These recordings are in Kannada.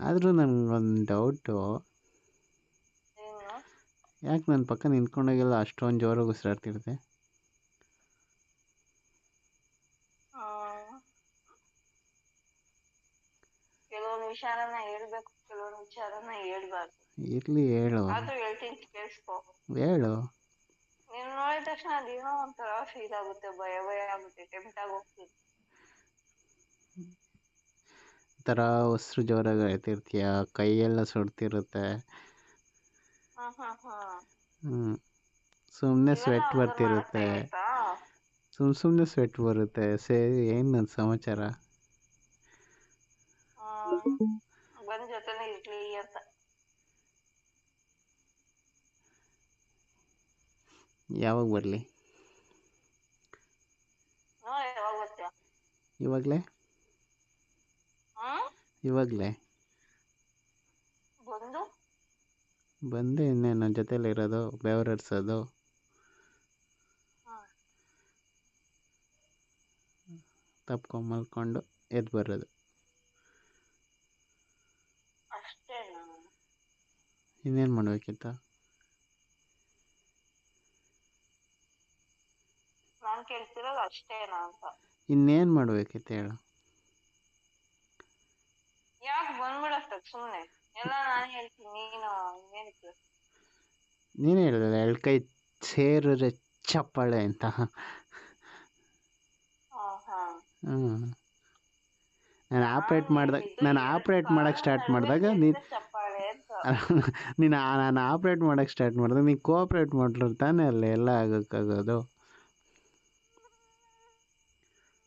ಆದರೂ ನನಗೊಂದು ಡೌಟು ಏನು ಯಾಕೆ ನನ್ನ ಪಕ್ಕ ನಿಂತ್ಕೊಂಡಾಗೆಲ್ಲ ಅಷ್ಟೊಂದು ಜೋರಾಗಿ ಉಸಿರಾಡ್ತಿರುತ್ತೆ? ಆ, ಕೆಲವೊಂದು ವಿಚಾರನ ಹೇಳ್ಬೇಕು ಕೆಲವೊಂದು ವಿಚಾರನ ಹೇಳ್ಬಾರ್ದು. ಇರಲಿ ಹೇಳು. ಆದ್ರೂ ಹೇಳ್ತೀನಿ ಕೇಳಿಸ್ಕೊ. ಹೇಳು. ನೀನು ನೋಡಿದ ತಕ್ಷಣ ಅದೇನೋ ಒಂಥರ ಫೀಲ್ ಆಗುತ್ತೆ ಭಯ ಭಯ ಆಗುತ್ತೆ ಟೆಂಪ್ಟ್ ಆಗಿ ಹೋಗ್ತೀನಿ. ಥರ ಉಸಿರು ಜೋರಾಗಿ ಹೇಳ್ತಿರ್ತೀಯ ಕೈಯೆಲ್ಲ ಸುಡ್ತಿರುತ್ತೆ. ಹಾ ಹಾ ಹಾ. ಹ್ಞೂ ಸುಮ್ಮನೆ ಸ್ವೆಟ್ ಬರ್ತಿರುತ್ತೆ. ಸುಮ್ಮ ಸುಮ್ಮನೆ ಸ್ವೆಟ್ ಬರುತ್ತೆ. ಸರಿ ಏನು ನನ್ನ ಸಮಾಚಾರ? ಹ್ಮ್. ಬಂದ್ ಜೊತೆನೆ ಇರ್ಲಿ ಅಂತ. ಯಾವಾಗ ಬರಲಿ? ನೋ ಯಾವಾಗ ಬರ್ತೀಯ? ಇವಾಗಲೇ? ಇವಾಗಲೇ? ಬಂದು? ಬಂದೆ ಇನ್ನೇ ನನ್ನ ಜೊತೆಲಿ ಇರೋದು ಬೆವರರ್ಸೋದು ತಪ್ಕೊಂಡು ಮಲ್ಕೊಂಡು ಎದ್ದು ಬರೋದು ಅಷ್ಟೇನಾ ಇನ್ನೇನು ಮಾಡಬೇಕಿತ್ತ? ನಾನ್ ಕೇಳ್ತಿರೋದು ಅಷ್ಟೇನಾ ಅಂತ ಇನ್ನೇನು ಮಾಡಬೇಕಿತ್ತು ಹೇಳು ಯಾಕೆ ಬಂದ್ಬಿಡಷ್ಟ ಸುಮ್ಮನೆ ಎಲ್ಲ ನಾನು ಹೇಳ್ತೀನಿ ನೀನು ಏನಕ್ಕೆ ನೀನೇ ಎರಡು ಕೈ ಸೇರಿದ್ರೆ ಚಪ್ಪಾಳೆ ಅಂತ. ಹ್ಞೂ ನಾನು ಆಪ್ರೇಟ್ ಮಾಡಿದಾಗ ನಾನು ಆಪ್ರೇಟ್ ಮಾಡೋಕ್ಕೆ ಸ್ಟಾರ್ಟ್ ಮಾಡಿದಾಗ ನೀನು ನೀನು ನಾನು ಆಪ್ರೇಟ್ ಮಾಡೋಕ್ಕೆ ಸ್ಟಾರ್ಟ್ ಮಾಡಿದಾಗ ನೀನು ಕೋಆಪ್ರೇಟ್ ಮಾಡಿದ್ರೆ ತಾನೇ ಅಲ್ಲಿ ಎಲ್ಲ ಆಗೋಕ್ಕಾಗೋದು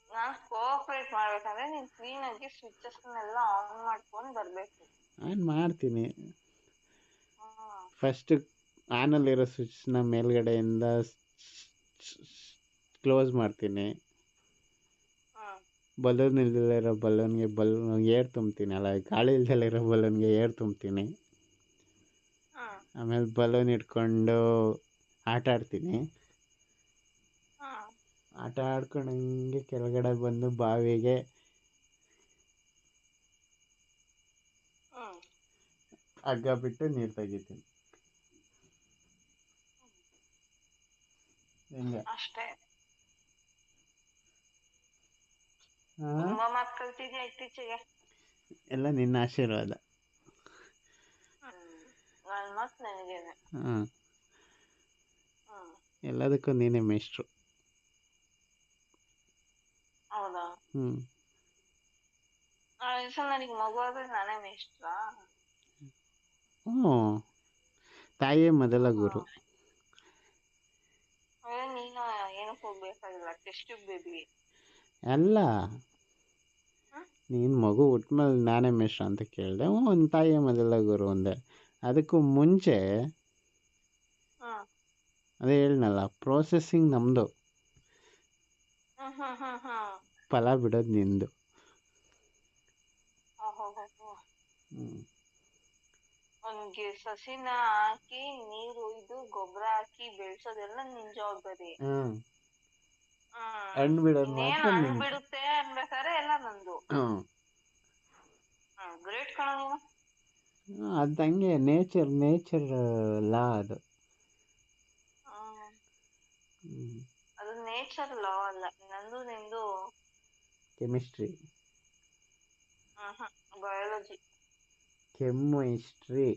ನಾನ್ ಕೋಆಪರೇಟ್ ಮಾಡ್ಬೇಕಂದ್ರೆ ನೀನ್ ಕ್ಲೀನ್ ಆಗಿ ಸ್ವಿಚಸ್ ಎಲ್ಲ ಆನ್ ಮಾಡ್ಕೊಂಡ್ ಬರ್ಬೇಕು. ಆನ್ ಮಾಡ್ತೀನಿ. ಫಸ್ಟ್ ಆನಲ್ಲಿರೋ ಸ್ವಿಚ್ನ ಮೇಲ್ಗಡೆಯಿಂದ ಕ್ಲೋಸ್ ಮಾಡ್ತೀನಿ. ಬಲೂನ್ ಇಲ್ದಲೇ ಇರೋ ಬಲೂನ್ಗೆ ಬಲೂನ್ ಏರ್ ತುಂಬ್ತೀನಿ. ಅಲ್ಲ ಗಾಳಿ ಇಲ್ದಲೇ ಇರೋ ಬಲೂನ್ಗೆ ಏರ್ ತುಂಬ್ತೀನಿ. ಆಮೇಲೆ ಬಲೂನ್ ಇಟ್ಕೊಂಡು ಆಟ ಆಡ್ತೀನಿ ಆಟ ಆಡ್ಕೊಂಡು ಹಂಗೆ ಕೆಳಗಡೆ ಬಂದು ಬಾವಿಗೆ ಹಗ್ಗ ಬಿಟ್ಟು ನೀರು ತೆಗಿತೀನಿ. ಹಿಂಗೆ. ಅಷ್ಟೇ. ಹಾ? ತುಂಬಾ ಮಾತ್ ಕಲ್ತಿದ್ಯಾ ಇತ್ತೀಚೆಗೆ? ಎಲ್ಲ ನಿನ್ನ ಆಶೀರ್ವಾದ. ನನಗೇನೆ. ಹ್ಮ್. ಎಲ್ಲದಕ್ಕೂ ನೀನೇ ಮೇಷ್ಟ್ರು. ಹ್ಞೂ ನಾಳೆ ದಿವಸ ನನಗೆ ಮಗು ಆದ್ರೆ ನಾನೇ ಮೇಷ್ಟ್ರ ಹ್ಞೂ ತಾಯಿಯೇ ಮೊದಲ ಗುರು ಅದೇ ನೀನು ಏನಕ್ಕೆ ಹೋಗ್ಬೇಕಾಗಿಲ್ಲ ಟೆಸ್ಟ್ ಬೇಬಿ ಅಲ್ಲ ಹ್ಮ್? ನೀನು ಮಗು ಹುಟ್ಮೇಲೆ ನಾನೇ ಮೇಷ್ಟ್ರ ಅಂತ ಕೇಳಿದೆ ಹ್ಞೂ ಒಂದು ತಾಯಿಯೇ ಮೊದಲ ಗುರು ಅಂದೆ ಅದಕ್ಕೂ ಮುಂಚೆ ಹ್ಮ್ ಅದೇ ಹೇಳಿನಲ್ಲ ಪ್ರೋಸೆಸ್ಸಿಂಗ್ ನಮ್ಮದು ಹ್ಮ್ ಹ್ಮ್ ಹ್ಮ್ ಹ್ಮ್ ಫಲ ಬಿಡೋದು ನಿಂದು. ಹ್ಞೂ ಸಸಿನ ಹಾಕಿ ನೀರು ಇದು ಗೊಬ್ಬರ ಹಾಕಿ ಬೆಳ್ಸೋದೆಲ್ಲ ನಿನ್ ಜವಾಬ್ದಾರಿ. ಹ್ಮ್. ಹಣ್ಣು ಬಿಡೋದು ಮಾತ್ರ ಹಣ್ಣು ಬಿಡುತ್ತೆ ಅನ್ಬೇಕಾದ್ರೆ ಎಲ್ಲ ನಂದು. ಗ್ರೇಟ್ ಕಣ ನೀನು. ಅದು ಹಂಗೆ ನೇಚರ್ ನೇಚರ್ ಲಾ ಅದು. ಅದು ನೇಚರ್ ಲಾ ಅಲ್ಲ ನಂದು ನಿಂದು ಕೆಮಿಸ್ಟ್ರಿ ಬಯಾಲಜಿ ಕೆಮಿಸ್ಟ್ರಿ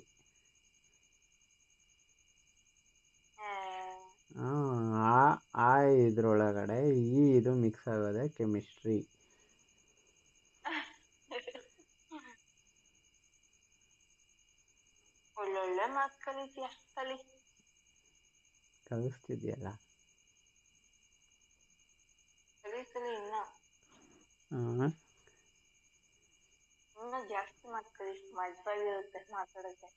ಆ ಆ ಇದ್ರೊಳಗಡೆ ಈ ಇದು ಮಿಕ್ಸ್ ಆಗೋದೆ ಕೆಮಿಸ್ಟ್ರಿ ಒಳ್ಳೊಳ್ಳೆ ಮಾತು ಕಲಿತೀಯ ಕಲಿ ಕಲಿಸ್ತಿದ್ಯಲ್ಲ ಕಲಿ ಕಲಿ ಇನ್ನ ಹಾಂ ಇನ್ನ ಜಾಸ್ತಿ ಮಾತಾಡಿ ಮಜವಾಗಿರುತ್ತೆ ಮಾತಾಡಕ್ಕೆ.